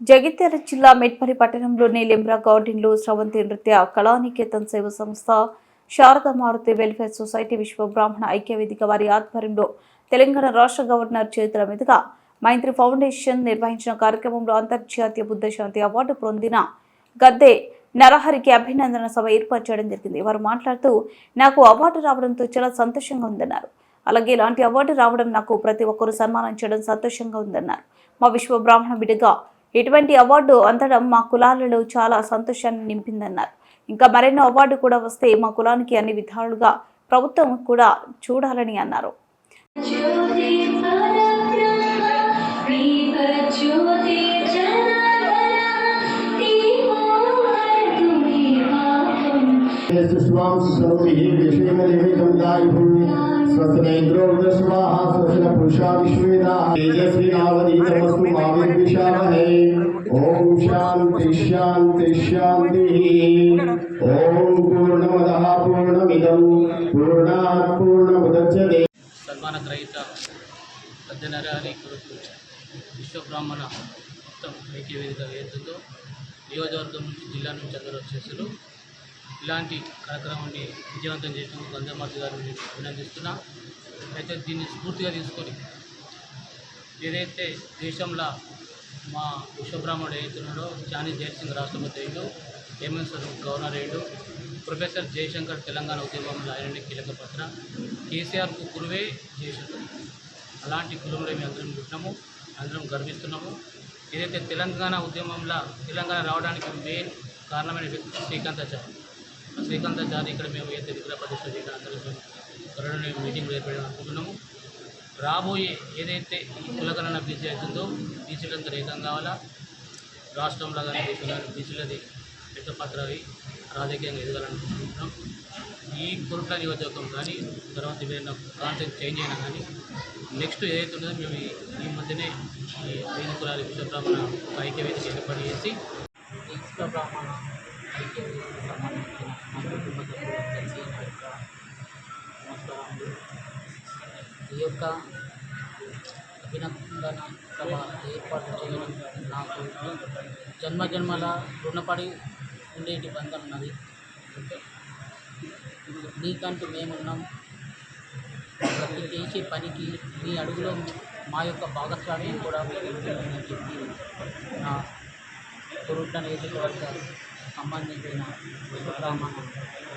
జగిత్యాల జిల్లా మెట్పల్లి పట్టణంలోని లిమ్రా గార్డెన్లో స్రవంతి నృత్య కళానికేతన్ సేవ సంస్థ శారదా మారుతి వెల్ఫేర్ సొసైటీ విశ్వ బ్రాహ్మణ ఐక్య వేదిక వారి ఆధ్వర్యంలో తెలంగాణ రాష్ట్ర గవర్నర్ చేతుల మీదుగా మైత్రి ఫౌండేషన్ నిర్వహించిన కార్యక్రమంలో అంతర్జాతీయ బుద్ధ శాంతి అవార్డు పొందిన గద్దె నరహరికి అభినందన సభ ఏర్పాటు చేయడం జరిగింది. వారు మాట్లాడుతూ నాకు అవార్డు రావడంతో చాలా సంతోషంగా ఉందన్నారు. అలాగే ఇలాంటి అవార్డు రావడం నాకు ప్రతి ఒక్కరూ సన్మానం చేయడం సంతోషంగా ఉందన్నారు. మా విశ్వ బ్రాహ్మణ బిడ్డగా ఇటువంటి అవార్డు అందడం మా కులాలలో చాలా సంతోషాన్ని నింపిందన్నారు. ఇంకా మరెన్నో అవార్డు కూడా వస్తే మా కులానికి అన్ని విధాలుగా ప్రభుత్వం కూడా చూడాలని అన్నారు. सुष्मां सुसर्वैः विषयमलिहितं दायुः स्वस्नेन्द्रो दस्वाहा स्वस्नपुरुषा विश्वेदाः तेजस्विनावनीतमस्तु मा विद्विषावहै ॐ शान्ति शान्ति शान्तिः ॐ पूर्णमदः पूर्णमिदं पूर्णात् पूर्णमुदच्यते సన్మాన గ్రహీత పెద్దనరాని కొరకు విశ్వ బ్రాహ్మణ మొత్తం ఐక్య వేదిక ఏదైతుందో నియోజకవర్గం నుంచి జిల్లా నుంచి అందరూ వచ్చేసారు ఇలాంటి కార్యక్రమాన్ని విజయవంతం చేసినందుకు గంధమార్తి గారిని నేను అభినందిస్తున్నా. అయితే దీన్ని స్ఫూర్తిగా తీసుకొని ఏదైతే దేశంలో మా విశ్వబ్రాహ్మణుడు ఏదైతున్నాడో జానీ జయసింగ్ రాష్ట్రపతి అయ్యాడు హేమంత్ సోరెన్ గవర్నర్ అయ్యాడు ప్రొఫెసర్ జయశంకర్ తెలంగాణ ఉద్యమంలో ఆయన కీలక పాత్ర. కేసీఆర్కు గురువే జయశంకర్. అలాంటి కులంలో మేము అందరం పుట్టినాము అందరం గర్విస్తున్నాము. ఏదైతే తెలంగాణ ఉద్యమంలో తెలంగాణ రావడానికి మెయిన్ కారణమైన వ్యక్తి శ్రీకాంతాచారి శ్రీకాంతాచారి ఇక్కడ మేము ఏ తెలుగు ప్రతిష్ట చేయడం అందరం త్వరలోనే మీటింగ్ ఏర్పడడం అనుకుంటున్నాము. రాబోయే ఏదైతే ఈ కులగణన బీసీ అవుతుందో బీసీలంతా ఏకం కావాలా రాష్ట్రంలో కానీ దేశంలో కానీ బీసీలది పెద్ద పాత్ర అవి. రాజకీయంగా ఎదగాలనుకుంటున్నాం. ఈ కురుట్ల నియోజకవర్గం కానీ తర్వాత ఏదైనా కాన్సెప్ట్ చేంజ్ అయినా కానీ నెక్స్ట్ ఏదైతే ఉన్నదో మేము ఈ- మధ్యనే ఈ ఐదు కులాల విశ్వబ్రాహ్మణ ఒక ఐక్య ఏర్పాటు చేసి విశ్వబ్రాహ్మణ ఐక్య ఈ యొక్క అభినందన సభ ఏర్పాటు చేయడం నాకు జన్మ జన్మల రుణపడి ఉండేటి బంధం ఉన్నది. నీకంటూ మేమున్నాం. ప్రతి చేసే పనికి మీ అడుగులో మా యొక్క భాగస్వామ్యం కూడా మీకు ఉంటుందని చెప్పి నా కురుట్ల నియోజకవర్గ సంబంధించిన విశ్వబ్రాహ్మణ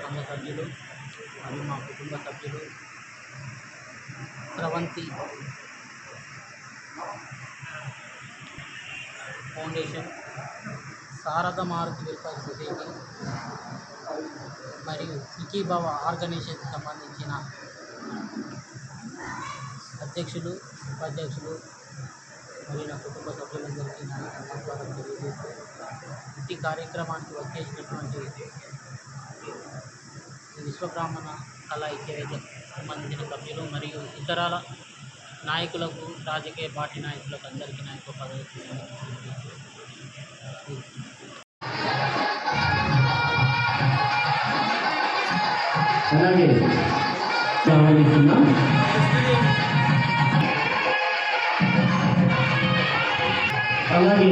సంఘ సభ్యులు మరియు మా కుటుంబ సభ్యులు Sravanthi foundation Sarada Maruthi welfare society మరియు సికీభావ ఆర్గనైజేషన్కి సంబంధించిన అధ్యక్షులు ఉపాధ్యక్షులు మరియు నా కుటుంబ సభ్యులందరికీ నా యొక్క నమస్కారం తెలియజేస్తూ ఇంటి కార్యక్రమానికి వచ్చేసినటువంటి ఈ విశ్వబ్రాహ్మణ కళా ఐక్యవేదిక సంబంధించిన సభ్యులు మరియు ఇతరాల నాయకులకు రాజకీయ పార్టీ నాయకులకు అందరికీ నా పదవి అలాగే అలాగే.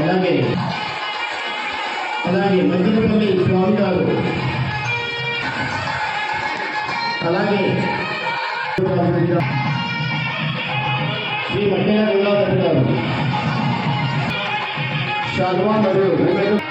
అలాగే అలాగే మధ్యపల్లి స్వామి గారు అలాగే శ్రీ మధ్యాహ్న గంగాధర్ గారు షాల్వా మరియు వెంకట